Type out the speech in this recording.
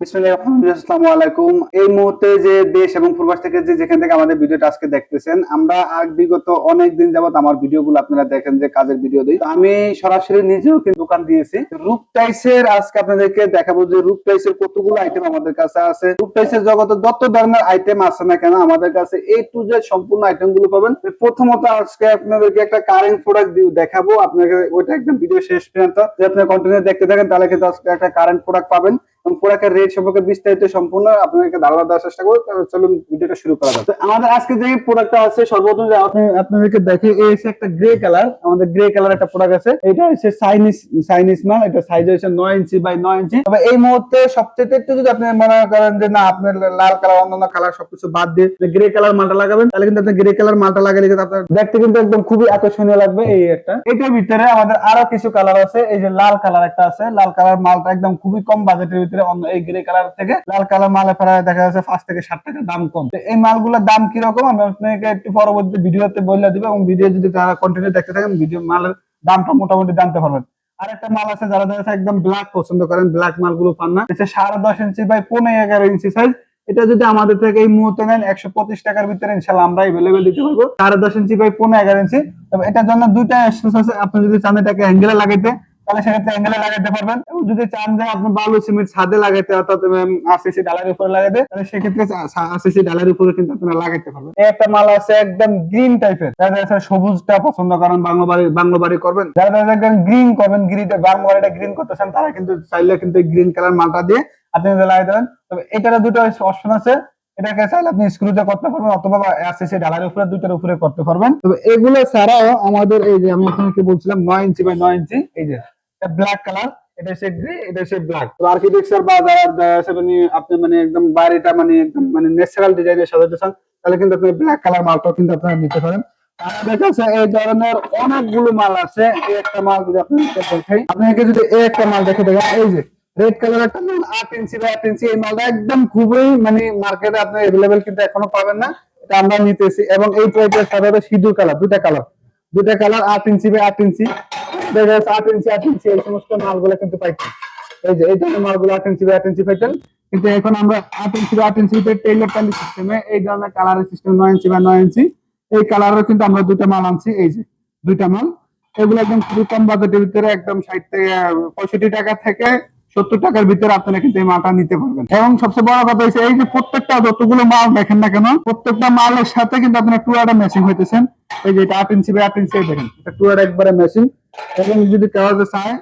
আসসালামু আলাইকুম। এই মুহূর্তে যে দেশ এবং প্রবাস থেকে যে যেখান থেকে আমাদের ভিডিওটা আজকে দেখতেছেন, আমরা বিগত অনেক দিন যাবত আমার ভিডিওগুলো আপনারা দেখেন যে কাজের ভিডিও দিই। আমি সরাসরি নিজেও কিন্তু দোকান দিয়েছি। রূপ টাইসের আজকে আপনাদেরকে দেখাবো যে রূপ টাইসের কতগুলো আইটেম আমাদের কাছে আছে। রূপ টাইসের জগতে যত ধরনের আইটেম আছে না কেন, আমাদের কাছে এ টু জেড সম্পূর্ণ আইটেমগুলো পাবেন। প্রথমত আজকে আপনাদেরকে একটা কারেন্ট প্রোডাক্ট দিয়ে দেখাবো। আপনাকে ওইটা একদম ভিডিও শেষ পর্যন্ত। যে আপনি কন্টিনিউ দেখতে থাকেন, তাহলে কিন্তু আজকে একটা কারেন্ট প্রোডাক্ট পাবেন। রেট সম্পর্কে বিস্তারিত সম্পূর্ণ আপনাদেরকে ধারণা দেওয়ার চেষ্টা করব। চলুন ভিডিওটা শুরু করা তো আমাদের আজকে যে প্রোডাক্টটা আছে, সর্বপ্রথম আপনাদেরকে দেখে এই হচ্ছে একটা গ্রে কালার আমাদের গ্রে কালার একটা প্রোডাক্ট আছে। এটা হচ্ছে চাইনিজ চাইনিজ মাল এটা সাইজ হচ্ছে নয় ইঞ্চি বাই নয় ইঞ্চি। তবে এই মুহূর্তে সবচেয়ে একটু যদি আপনি মনে করেন যে, না, আপনার লাল কালার অন্যান্য কালার সবকিছু বাদ দিয়ে গ্রে কালার মালটা লাগাবেন, তাহলে কিন্তু আপনি গ্রে কালার মালটা লাগালে কিন্তু আপনার দেখতে কিন্তু একদম খুবই আকর্ষণীয় লাগবে এই একটা। এটার ভিতরে আমাদের আরও কিছু কালার আছে। এই যে লাল কালার একটা আছে। লাল কালার মালটা একদম খুবই কম বাজেটের ভিতরে অন্য এই গ্রে কালার থেকে লাল কালার মালে প্রায় দেখা যাচ্ছে পাঁচ থেকে ষাট টাকা দাম কম। এই মালগুলোর দাম কীরকম? আমি আপনাকে একটু পরবর্তী ভিডিওতে বলে দিব এবং ভিডিও যদি তারা কন্টিনিউ দেখতে থাকেন, ভিডিও মালের দামটা মোটামুটি জানতে পারবেন। আর একটা মাল আছে যারা দেখা একদম ব্ল্যাক পছন্দ করেন ব্ল্যাক মালগুলো পান না। সাড়ে দশ ইঞ্চি বাই পনেরো এগারো ইঞ্চি সাইজ এটা যদি আমাদের থেকে এই মুহূর্তে নেন, একশো পঁচিশ টাকার ভিতরে ইনশাল্লাহ আমরা এভেলেবেল দিতে পারব। সাড়ে দশ ইঞ্চি বাই পনেরো এগারো ইঞ্চি তবে এটার জন্য দুইটা আছে। আপনি যদি চান এটাকে অ্যাঙ্গেলে লাগাইতে তাহলে সেক্ষেত্রে অ্যাঙ্গেলে লাগাতে পারবেন এবং যদি চান যে আপনি বালু সিমেন্ট ছাদে অর্থাৎ আরসিসি ডালার উপরে তাহলে সেক্ষেত্রে আরসিসি ডালার উপরে কিন্তু পারবেন। একটা মাল আছে একদম গ্রিন টাইপের যারা যাচ্ছে সবুজটা পছন্দ করেন করবেন, যারা যাচ্ছে গ্রিন করবেন তারা কিন্তু চাইলে কিন্তু গ্রিন কালার মালটা দিয়ে আপনি লাগাইতে পারেন। তবে দুটো অপশন আছে। এটাকে চাইলে আপনি স্ক্রুতে করতে পারবেন অথবা আরসিসি ডালার উপরে, দুইটার উপরে করতে পারবেন। তবে এগুলো ছাড়াও আমাদের এই যে আমি আপনাকে বলছিলাম নয় ইঞ্চি বাই নয় ইঞ্চি, এই যে ব্ল্যাক কালার এটা হচ্ছে গ্রে এটা হচ্ছে ব্ল্যাক তো আর্কিটেকচার বা আপনি মানে একদম বাড়িটা মানে একদম মানে ন্যাচারাল ডিজাইনের সাজাতে চান তাহলে কিন্তু আপনি ব্ল্যাক কালার কিন্তু আপনারা নিতে পারেন। খুবই মানে মার্কেটে আপনি কিন্তু এখনও পাবেন না, এটা আমরা নিতেছি। এবং এই প্রোডাক্টের সাথে সিঁদুর কালার দুটা কালার দুটা কালার আট ইঞ্চি বাই আট ইঞ্চি ইঞ্চি আট ইঞ্চি এই সমস্ত মালগুলো কিন্তু পাইতেন এই যে, এই ধরনের মালগুলো আট ইঞ্চি আট ইঞ্চি পাইতেন কিন্তু এখন আমরা আট ইঞ্চি বা আট ইঞ্চি টেইলার সিস্টেমে এই ধরনের কালারের সিস্টেম নয় ইঞ্চি বা নয় ইঞ্চি এই কালারের কিন্তু আমরা দুটা মাল আনছি, এই যে, দুইটা মাল। এগুলো একদম খুবই কম বাজেটের ভিতরে, একদম ষাট থেকে পঁয়ষট্টি টাকা থেকে সত্তর টাকার ভিতরে আপনারা কিন্তু এই মালটা নিতে পারবেন। এবং সবচেয়ে বড় কথা হচ্ছে এই যে প্রত্যেকটা যতগুলো মাল দেখেন না কেন, প্রত্যেকটা মালের সাথে কিন্তু আপনার টুয়াটা ম্যাচিং হইতেছেন। এই যে এটা আট ইঞ্চি বাই আট ইঞ্চি দেখেন এটা টুয়ার একবারে মেশিন এবং যদি কেউ চায়